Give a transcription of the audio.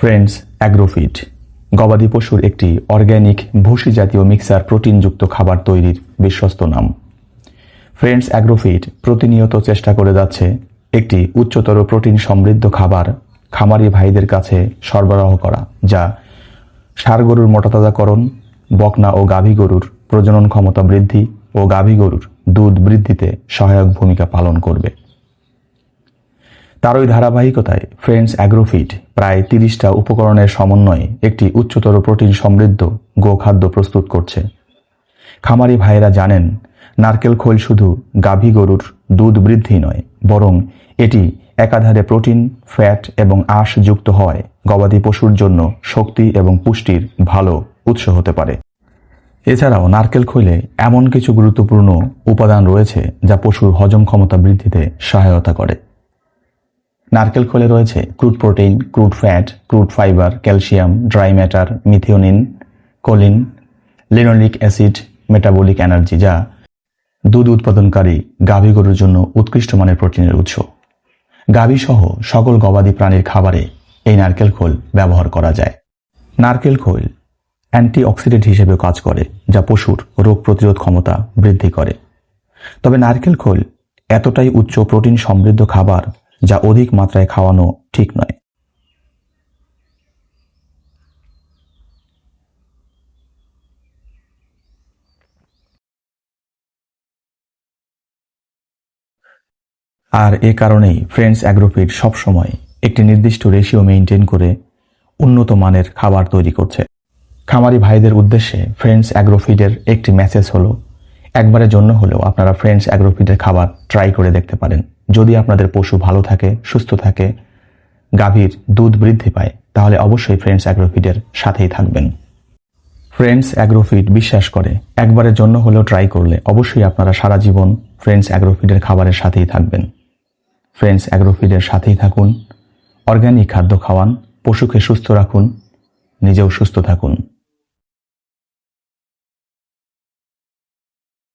Friends agrofeed গবাদি পশুর একটি অর্গ্যানিক ভুসি জাতীয় মিক্সার প্রোটিনযুক্ত খাবার তৈরির বিশ্বস্ত নাম। ফ্রেন্ডস অ্যাগ্রোফিড প্রতিনিয়ত চেষ্টা করে যাচ্ছে একটি উচ্চতর প্রোটিন সমৃদ্ধ খাবার খামারি ভাইদের কাছে সরবরাহ করা, যা ষাঁড় গরুর মোটাতাজাকরণ, বকনা ও গাভী গরুর প্রজনন ক্ষমতা বৃদ্ধি ও গাভী গরুর দুধ বৃদ্ধিতে সহায়ক ভূমিকা পালন করবে। তারই ধারাবাহিকতায় ফ্রেন্ডস অ্যাগ্রোফিট প্রায় তিরিশটা উপকরণের সমন্বয়ে একটি উচ্চতর প্রোটিন সমৃদ্ধ গোখাদ্য প্রস্তুত করছে। খামারি ভাইয়েরা জানেন, নারকেল খোল শুধু গাভী গরুর দুধ বৃদ্ধি নয়, বরং এটি একাধারে প্রোটিন, ফ্যাট এবং আঁশ যুক্ত হওয়ায় গবাদি পশুর জন্য শক্তি এবং পুষ্টির ভালো উৎস হতে পারে। এছাড়াও নারকেল খৈলে এমন কিছু গুরুত্বপূর্ণ উপাদান রয়েছে যা পশুর হজম ক্ষমতা বৃদ্ধিতে সহায়তা করে। নারকেল খোলে রয়েছে crude protein, crude fat, crude fibre, calcium, dry matter, methionine, choline, linoleic acid, metabolic energy, যা দুধ উৎপাদনকারী গাভী গরুর জন্য উৎকৃষ্ট মানের প্রোটিনের উৎস। গাভী সহ সকল গবাদি প্রাণীর খাবারে এই নারকেল খোল ব্যবহার করা যায়। নারকেল খোল অ্যান্টিঅক্সিডেন্ট হিসেবে কাজ করে, যা পশুর রোগ প্রতিরোধ ক্ষমতা বৃদ্ধি করে। তবে নারকেল খোল এতটাই উচ্চ প্রোটিন সমৃদ্ধ খাবার যা অধিক মাত্রায় খাওয়ানো ঠিক নয়। আর এ কারণেই ফ্রেন্ডস অ্যাগ্রোফিড সবসময় একটি নির্দিষ্ট রেশিও মেনটেন করে উন্নত মানের খাবার তৈরি করছে। খামারি ভাইদের উদ্দেশ্যে ফ্রেন্ডস অ্যাগ্রোফিডের একটি মেসেজ হলো একবারের জন্য হলেও আপনারা ফ্রেন্ডস অ্যাগ্রোফিডের খাবার ট্রাই করে দেখতে পারেন। যদি আপনাদের পশু ভালো থাকে, সুস্থ থাকে, গাভীর দুধ বৃদ্ধি পায়, তাহলে অবশ্যই ফ্রেন্ডস অ্যাগ্রোফিডের সাথেই থাকবেন। ফ্রেন্ডস অ্যাগ্রোফিড বিশ্বাস করে, একবারের জন্য হলেও ট্রাই করলে অবশ্যই আপনারা সারা জীবন ফ্রেন্ডস অ্যাগ্রোফিডের খাবারের সাথেই থাকবেন। ফ্রেন্ডস অ্যাগ্রোফিডের সাথেই থাকুন অর্গ্যানিক খাদ্য খাওয়ান, পশুকে সুস্থ রাখুন, নিজেও সুস্থ থাকুন।